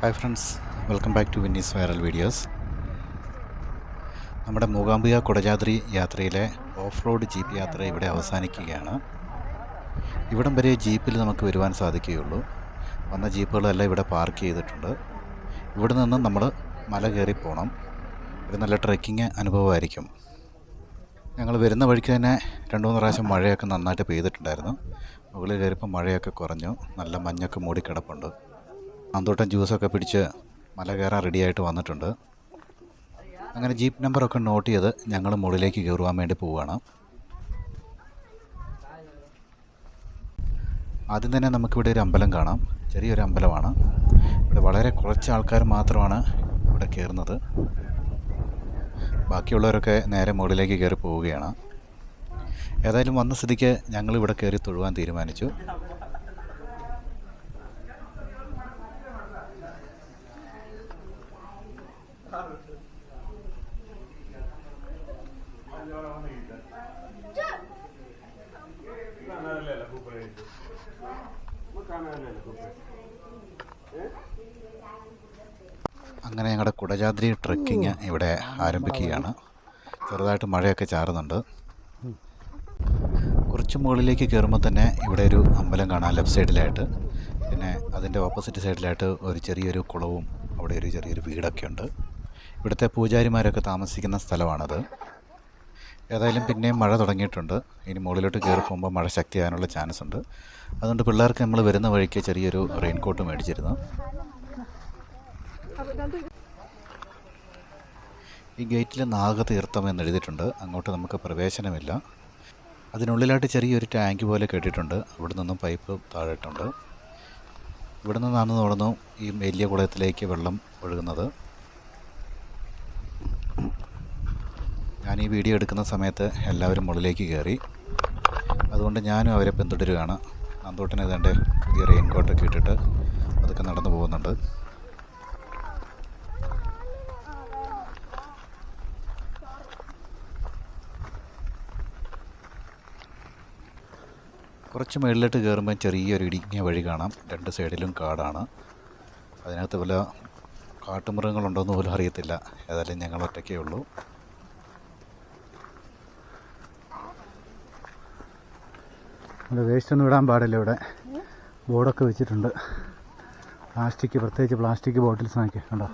Hi friends welcome back to വിന്നീസ് viral videos നമ്മുടെ മൂകാംബിക കുടജാദ്രി യാത്രയിലെ off road jeep യാത്ര ഇവിടെ അവസാനിക്കുകയാണ്. ഇവിടം വരെ ജീപ്പിൽ നമുക്ക് വരുവാൻ സാധിക്കുകയുള്ളൂ. വന്ന ജീപ്പുകളെല്ലാം ഇവിടെ പാർക്ക് ചെയ്തിട്ടുണ്ട്. ഇവിടെ നിന്ന് നമ്മൾ മല കയറി പോകണം ഒരു നല്ല ട്രെക്കിങ് അനുഭവമായിരിക്കും. ഞങ്ങൾ വരുന്ന വഴിക്ക് തന്നെ രണ്ട് മൂന്ന് പ്രാവശ്യം മഴയൊക്കെ നന്നായിട്ട് പെയ്തിട്ടുണ്ടായിരുന്നു. മുകളിൽ കയറിയപ്പോൾ മഴയൊക്കെ കുറഞ്ഞു. നല്ല മഞ്ഞൊക്കെ മൂടിക്കിടപ്പുണ്ട്. ആന്തോട്ടം ജ്യൂസൊക്കെ പിടിച്ച് മല കയറാൻ റെഡിയായിട്ട് വന്നിട്ടുണ്ട്. അങ്ങനെ ജീപ്പ് നമ്പറൊക്കെ നോട്ട് ചെയ്ത് ഞങ്ങൾ മുകളിലേക്ക് കയറുവാൻ വേണ്ടി പോവുകയാണ്. ആദ്യം തന്നെ നമുക്കിവിടെ ഒരു അമ്പലം കാണാം. ചെറിയൊരു അമ്പലമാണ്. ഇവിടെ വളരെ കുറച്ച് ആൾക്കാർ മാത്രമാണ് ഇവിടെ കയറുന്നത്. ബാക്കിയുള്ളവരൊക്കെ നേരെ മുകളിലേക്ക് കയറി പോവുകയാണ്. ഏതായാലും വന്ന സ്ഥിതിക്ക് ഞങ്ങൾ ഇവിടെ കയറി തൊഴുവാൻ തീരുമാനിച്ചു. അങ്ങനെ ഞങ്ങളുടെ കുടജാദ്രി ട്രക്കിങ് ഇവിടെ ആരംഭിക്കുകയാണ്. ചെറുതായിട്ട് മഴയൊക്കെ ചാറുന്നുണ്ട്. കുറച്ച് മുകളിലേക്ക് കയറുമ്പോൾ തന്നെ ഇവിടെ ഒരു അമ്പലം കാണാം ലെഫ്റ്റ് സൈഡിലായിട്ട്. പിന്നെ അതിന്റെ ഓപ്പോസിറ്റ് സൈഡിലായിട്ട് ഒരു ചെറിയൊരു കുളവും അവിടെ ഒരു ചെറിയൊരു വീടൊക്കെ ഉണ്ട് ഇവിടുത്തെ പൂജാരിമാരൊക്കെ താമസിക്കുന്ന സ്ഥലമാണത്. ഏതായാലും പിന്നെയും മഴ തുടങ്ങിയിട്ടുണ്ട്. ഇനി മുകളിലോട്ട് കയറി പോകുമ്പോൾ മഴ ശക്തിയാകാനുള്ള ചാൻസ് ഉണ്ട് അതുകൊണ്ട് പിള്ളേർക്ക് നമ്മൾ വരുന്ന വഴിക്ക് ചെറിയൊരു റെയിൻകോട്ട് മേടിച്ചിരുന്നു. ഈ ഗേറ്റിൽ നാഗതീർത്ഥം എന്ന് എഴുതിയിട്ടുണ്ട്. അങ്ങോട്ട് നമുക്ക് പ്രവേശനമില്ല. അതിനുള്ളിലായിട്ട് ചെറിയൊരു ടാങ്ക് പോലെ കെട്ടിയിട്ടുണ്ട്. അവിടെ നിന്നും പൈപ്പ് താഴെട്ടുണ്ട് ഇവിടെ നിന്നാണ് തുടർന്നു ഈ വലിയ കുളത്തിലേക്ക് വെള്ളം ഒഴുകുന്നത്. ഞാൻ ഈ വീഡിയോ എടുക്കുന്ന സമയത്ത് എല്ലാവരും മുകളിലേക്ക് കയറി. അതുകൊണ്ട് ഞാനും അവരെ പിന്തുടരുകയാണ്. നന്തോട്ടൻ ഏതാണ്ട് പുതിയ റെയിൻ കോട്ടൊക്കെ ഇട്ടിട്ട് അതൊക്കെ നടന്നു പോകുന്നുണ്ട്. കുറച്ച് മുകളിലോട്ട് കയറുമ്പോൾ ചെറിയൊരു ഇടുങ്ങിയ വഴി കാണാം. രണ്ട് സൈഡിലും കാടാണ്. അതിനകത്ത് വല്ല കാട്ടുമൃഗങ്ങളുണ്ടോയെന്ന് പോലും അറിയത്തില്ല. ഏതായാലും ഞങ്ങൾ ഒറ്റയ്ക്കേ ഉള്ളൂ. ഇവിടെ വേസ്റ്റ് ഒന്നും ഇടാൻ പാടില്ല ഇവിടെ. ബോർഡൊക്കെ വെച്ചിട്ടുണ്ട്. പ്ലാസ്റ്റിക് പ്രത്യേകിച്ച് പ്ലാസ്റ്റിക് ബോട്ടിൽസ് നോക്കി കണ്ടോ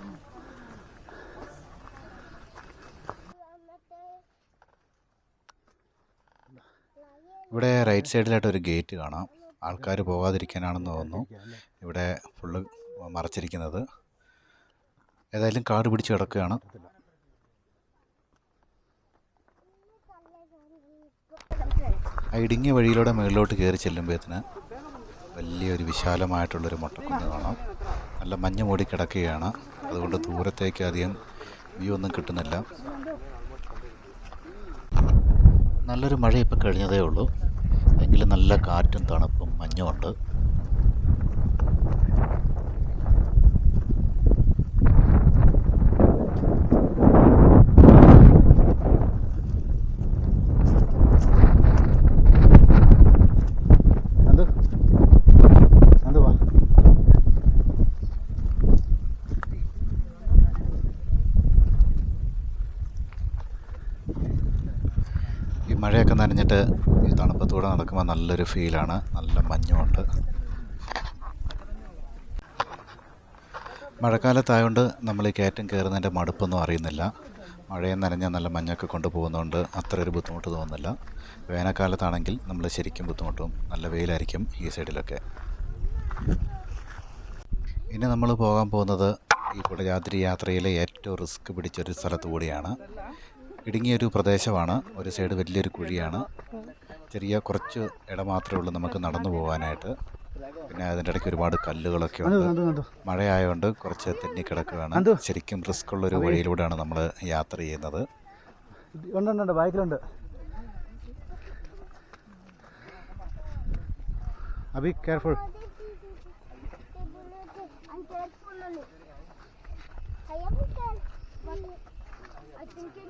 ഇവിടെ റൈറ്റ് സൈഡിലായിട്ട് ഒരു ഗേറ്റ് കാണാം. ആൾക്കാർ പോകാതിരിക്കാനാണെന്ന് തോന്നുന്നു. ഇവിടെ ഫുള്ള് മറച്ചിരിക്കുന്നത്. ഏതായാലും കാട് പിടിച്ച് കിടക്കുകയാണ്. ആ ഇടുങ്ങിയ വഴിയിലൂടെ മുകളിലോട്ട് കയറി ചെല്ലുമ്പോഴത്തിന് വലിയൊരു വിശാലമായിട്ടുള്ളൊരു മുട്ടക്കുന്ന് കാണാം. നല്ല മഞ്ഞ് മൂടി കിടക്കുകയാണ്. അതുകൊണ്ട് ദൂരത്തേക്ക് അധികം വ്യൂ ഒന്നും കിട്ടുന്നില്ല. നല്ലൊരു മഴ ഇപ്പോൾ കഴിഞ്ഞതേ ഉള്ളൂ. എങ്കിലും നല്ല കാറ്റും തണുപ്പും മഞ്ഞുമുണ്ട്. മഴയൊക്കെ നനഞ്ഞിട്ട് ഈ തണുപ്പത്തൂടെ നടക്കുമ്പോൾ നല്ലൊരു ഫീലാണ്. നല്ല മഞ്ഞുമുണ്ട്. മഴക്കാലത്തായതുകൊണ്ട് നമ്മൾ ഈ കയറ്റം കയറുന്നതിന്റെ മടുപ്പൊന്നും അറിയുന്നില്ല. മഴയും നനഞ്ഞ നല്ല മഞ്ഞൊക്കെ കൊണ്ടുപോകുന്നതുകൊണ്ട് അത്ര ഒരു ബുദ്ധിമുട്ട് തോന്നുന്നില്ല. വേനൽക്കാലത്താണെങ്കിൽ നമ്മൾ ശരിക്കും ബുദ്ധിമുട്ടും. നല്ല വെയിലായിരിക്കും ഈ സൈഡിലൊക്കെ. ഇനി നമ്മൾ പോകാൻ പോകുന്നത് ഈ കുടജാദ്രി യാത്രയിലെ ഏറ്റവും റിസ്ക് പിടിച്ചൊരു സ്ഥലത്തു കൂടിയാണ്. ഇടുങ്ങിയൊരു പ്രദേശമാണ്. ഒരു സൈഡ് വലിയൊരു കുഴിയാണ്. ചെറിയ കുറച്ച് ഇടം മാത്രമേ ഉള്ളൂ നമുക്ക് നടന്നു പോകാനായിട്ട് പിന്നെ അതിന്റെ ഇടയ്ക്ക് ഒരുപാട് കല്ലുകളൊക്കെ ഉണ്ട്. മഴയായതുകൊണ്ട് കുറച്ച് തെന്നിക്കിടക്കുകയാണ്. കിടക്കുകയാണ് ശരിക്കും റിസ്ക് ഉള്ളൊരു വഴിയിലൂടെയാണ് നമ്മൾ യാത്ര ചെയ്യുന്നത്. ഉണ്ട് ഉണ്ട് ഉണ്ട്. ബൈക്കിലുണ്ട്. Abi careful I'm careful. On it. I am careful, but I think it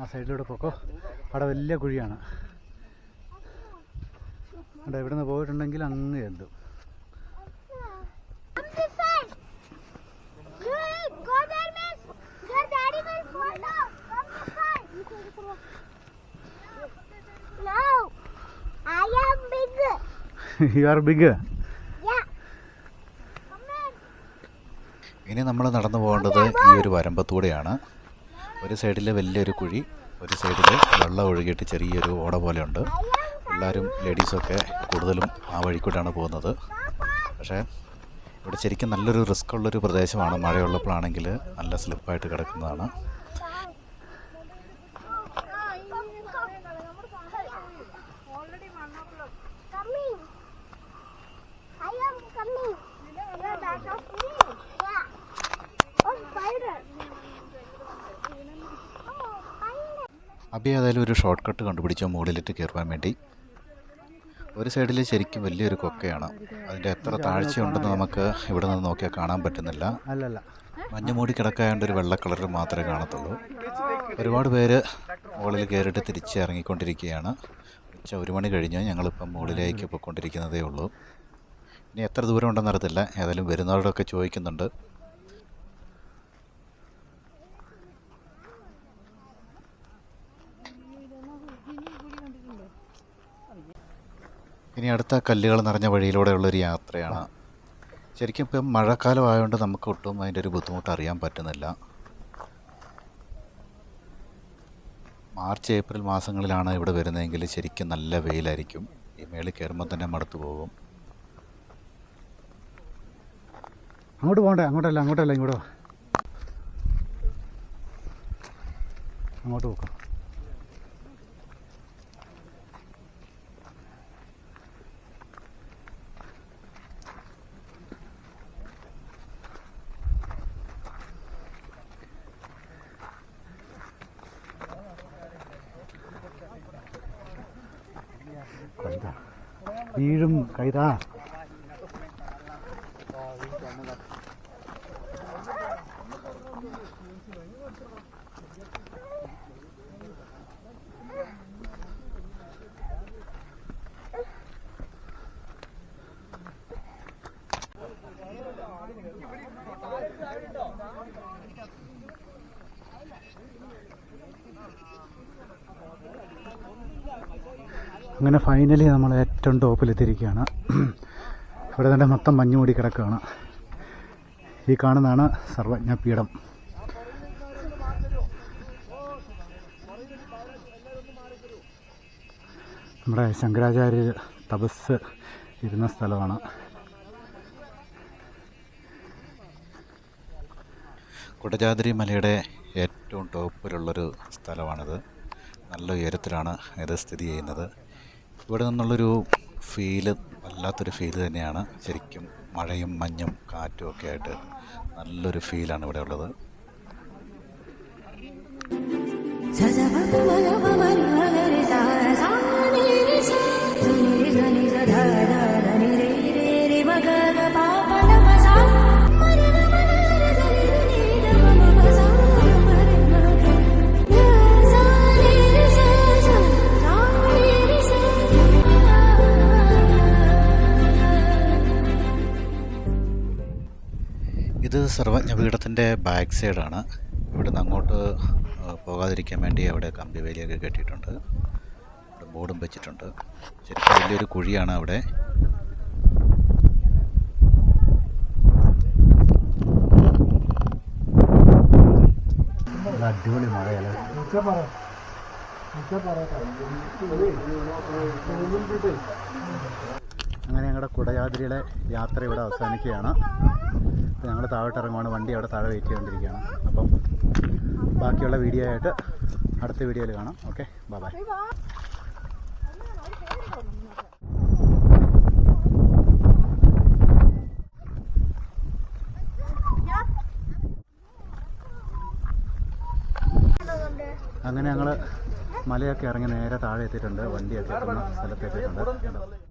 ആ സൈഡിലൂടെ പോക്കോ. അവിടെ വലിയ കുഴിയാണ്. അവിടെ ഇവിടെ നിന്ന് പോയിട്ടുണ്ടെങ്കിൽ അങ്ങ് എന്തും. You are side. ഇനി നമ്മൾ നടന്നു പോകേണ്ടത് ഈ ഒരു വരമ്പത്തൂടെയാണ്. ഒരു സൈഡിൽ വലിയൊരു കുഴി ഒരു സൈഡിൽ വെള്ളം ഒഴുകിയിട്ട് ചെറിയൊരു ഓട പോലെയുണ്ട്. എല്ലാവരും ലേഡീസൊക്കെ കൂടുതലും ആ വഴിക്കൂട്ടാണ് പോകുന്നത്. പക്ഷേ ഇവിടെ ശരിക്കും നല്ലൊരു റിസ്ക് ഉള്ളൊരു പ്രദേശമാണ്. മഴയുള്ളപ്പോഴാണെങ്കിൽ നല്ല സ്ലിപ്പായിട്ട് കിടക്കുന്നതാണ്. അബി ഏതായാലും ഒരു ഷോർട്ട് കട്ട് കണ്ടുപിടിച്ചു മുകളിലിട്ട് കയറുവാൻ വേണ്ടി. ഒരു സൈഡിൽ ശരിക്കും വലിയൊരു കൊക്കയാണ്. അതിന്റെ എത്ര താഴ്ചയുണ്ടെന്ന് നമുക്ക് ഇവിടെ നിന്ന് നോക്കിയാൽ കാണാൻ പറ്റുന്നില്ല. അല്ലല്ല. മഞ്ഞുമൂടി കിടക്കായതുകൊണ്ട് ഒരു വെള്ള കളറിൽ മാത്രമേ കാണത്തുള്ളൂ. ഒരുപാട് പേര് മുകളിൽ കയറിയിട്ട് തിരിച്ച് ഇറങ്ങിക്കൊണ്ടിരിക്കുകയാണ്. ഉച്ച ഒരു മണി കഴിഞ്ഞ് ഞങ്ങളിപ്പം മുകളിലേക്ക് പോയിക്കൊണ്ടിരിക്കുന്നതേ ഉള്ളൂ. ഇനി എത്ര ദൂരം ഉണ്ടെന്ന് അറിയത്തില്ല. ഏതായാലും വരുന്നവരോടൊക്കെ ചോദിക്കുന്നുണ്ട്. ഇനി അടുത്ത കല്ലുകൾ നിറഞ്ഞ വഴിയിലൂടെയുള്ളൊരു യാത്രയാണ്. ശരിക്കും ഇപ്പം മഴക്കാലം ആയതുകൊണ്ട് നമുക്ക് ഒട്ടും അതിന്റെ ഒരു ബുദ്ധിമുട്ട് അറിയാൻ പറ്റുന്നില്ല. മാർച്ച് ഏപ്രിൽ മാസങ്ങളിലാണ് ഇവിടെ വരുന്നതെങ്കിൽ ശരിക്കും നല്ല വെയിലായിരിക്കും. ഈ മേളിൽ കയറുമ്പോൾ തന്നെ മടുത്തു പോകും. അങ്ങോട്ട് പോകണ്ടേ? അങ്ങോട്ടല്ല അങ്ങോട്ടല്ല ഇങ്ങോട്ട് അങ്ങോട്ട് പോക്കാം. 간다. 이름 가이다. അങ്ങനെ ഫൈനലി നമ്മൾ ഏറ്റവും ടോപ്പിലെത്തിയിരിക്കുകയാണ് ഇവിടെ തന്നെ മൊത്തം മഞ്ഞ് മൂടി കിടക്കുകയാണ്. ഈ കാണുന്നതാണ് സർവജ്ഞപീഠം നമ്മുടെ ശങ്കരാചാര്യർ തപസ് ഇരുന്ന സ്ഥലമാണ്. കുടജാദ്രി മലയുടെ ഏറ്റവും ടോപ്പിലുള്ളൊരു സ്ഥലമാണിത്. നല്ല ഉയരത്തിലാണ് ഇത് സ്ഥിതി ചെയ്യുന്നത്. ഇവിടെ നിന്നുള്ളൊരു ഫീൽ വല്ലാത്തൊരു ഫീൽ തന്നെയാണ്. ശരിക്കും മഴയും മഞ്ഞും കാറ്റും ഒക്കെ ആയിട്ട് നല്ലൊരു ഫീലാണ് ഇവിടെ ഉള്ളത്. സർവജ്ഞപീഠത്തിന്റെ ബാക്ക് സൈഡാണ്. ഇവിടുന്ന് അങ്ങോട്ട് പോകാതിരിക്കാൻ വേണ്ടി അവിടെ കമ്പി വേലിയൊക്കെ കെട്ടിയിട്ടുണ്ട്. ഇവിടെ ബോർഡും വെച്ചിട്ടുണ്ട്. ശരിക്കും വലിയൊരു കുഴിയാണ് അവിടെ. അടിപൊളി അങ്ങനെ ഞങ്ങളുടെ കുടയാതിരിയുടെ യാത്ര ഇവിടെ അവസാനിക്കുകയാണ്. ഞങ്ങൾ താഴോട്ട് ഇറങ്ങുവാണ് വണ്ടി അവിടെ താഴെ വെയിറ്റ് ചെയ്തുകൊണ്ടിരിക്കുകയാണ് അപ്പം ബാക്കിയുള്ള വീഡിയോ ആയിട്ട് അടുത്ത വീഡിയോയിൽ കാണാം. ഓക്കെ? ബൈ അങ്ങനെ ഞങ്ങൾ മലയൊക്കെ ഇറങ്ങി നേരെ താഴെ എത്തിയിട്ടുണ്ട്. വണ്ടിയൊക്കെ എത്തുന്ന സ്ഥലത്ത് എത്തിയിട്ടുണ്ട്?